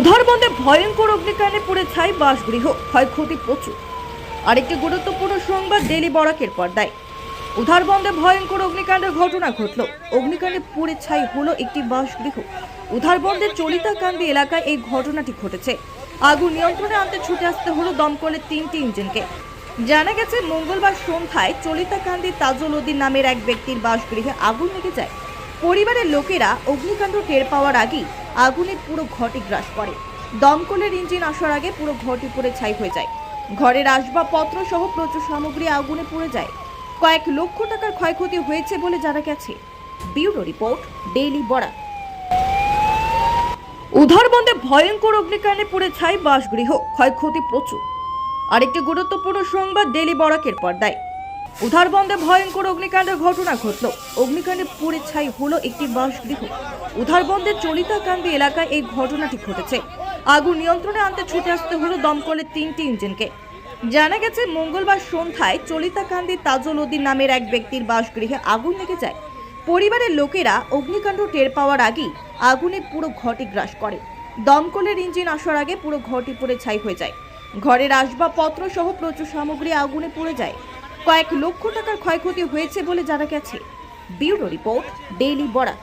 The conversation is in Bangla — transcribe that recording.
উধারবন্দে ভয়ঙ্কর অগ্নিকাণ্ডে পুড়ে ছাই বাসগৃহ। ক্ষয়ক্ষতি প্রচুর। আরেকটি গুরুত্বপূর্ণ সংবাদ ডেলি বরাকের পর্দায়। উধারবন্দে ভয়ঙ্কর অগ্নিকাণ্ডের ঘটনা ঘটল। অগ্নিকাণ্ডে পুড়ে ছাই হলো একটি বাসগৃহ। উধারবন্দের চলিতাকান্দি এলাকায় এই ঘটনাটি ঘটেছে। আগুন নিয়ন্ত্রণে আনতে ছুটে আসতে হলো দমকলের তিনটি ইঞ্জিনকে। জানা গেছে, মঙ্গলবার সন্ধ্যায় চলিতাকান্দি তাজল উদ্দিন নামের এক ব্যক্তির বাসগৃহে আগুন লেগে যায়। পরিবারের লোকেরা অগ্নিকাণ্ড টের পাওয়ার আগেই আগুনে পুরো ঘরটি গ্রাস করে। দমকলের ইঞ্জিন আসার আগে পুরো ঘরটি পুড়ে ছাই হয়ে যায়। ঘরের আসবাবপত্র সহ প্রচুর সামগ্রী আগুনে পুড়ে যায়। কয়েক লক্ষ টাকার ক্ষয়ক্ষতি হয়েছে বলে জানা গেছে। ব্যুরো রিপোর্ট, ডেইলি বড়া উধারবন্দে ভয়ঙ্কর অগ্নিকাণ্ডে পুড়ে ছাই বাসগৃহ। ক্ষয়ক্ষতি প্রচুর। আরেকটি গুরুত্বপূর্ণ সংবাদ ডেলি বরাকের পর্দায়। উধারবন্দে ভয়ঙ্কর অগ্নিকাণ্ডের ঘটনা ঘটল। অগ্নিকাণ্ডে পুড়ে ছাই হলো একটি বাসগৃহ। উধারবন্দের চলিতাকান্দি এলাকায় এই ঘটনাটি ঘটেছে। আগুন নিয়ন্ত্রণে আনতে ছুটে আসতে হলো দমকলের তিনটি ইঞ্জিনকে। জানা গেছে, মঙ্গলবার সন্ধ্যায় চলিতাকান্দি তাজল উদ্দিন নামের এক ব্যক্তির বাসগৃহে আগুন লেগে যায়। পরিবারের লোকেরা অগ্নিকাণ্ড টের পাওয়ার আগেই আগুনে পুরো ঘরটি গ্রাস করে। দমকলের ইঞ্জিন আসার আগে পুরো ঘরটি পুড়ে ছাই হয়ে যায়। ঘরের আসবাবপত্র সহ প্রচুর সামগ্রী আগুনে পুড়ে যায়। কয়েক লক্ষ টাকার ক্ষয়ক্ষতি হয়েছে বলে জানা গেছে। Bureau report daily Barak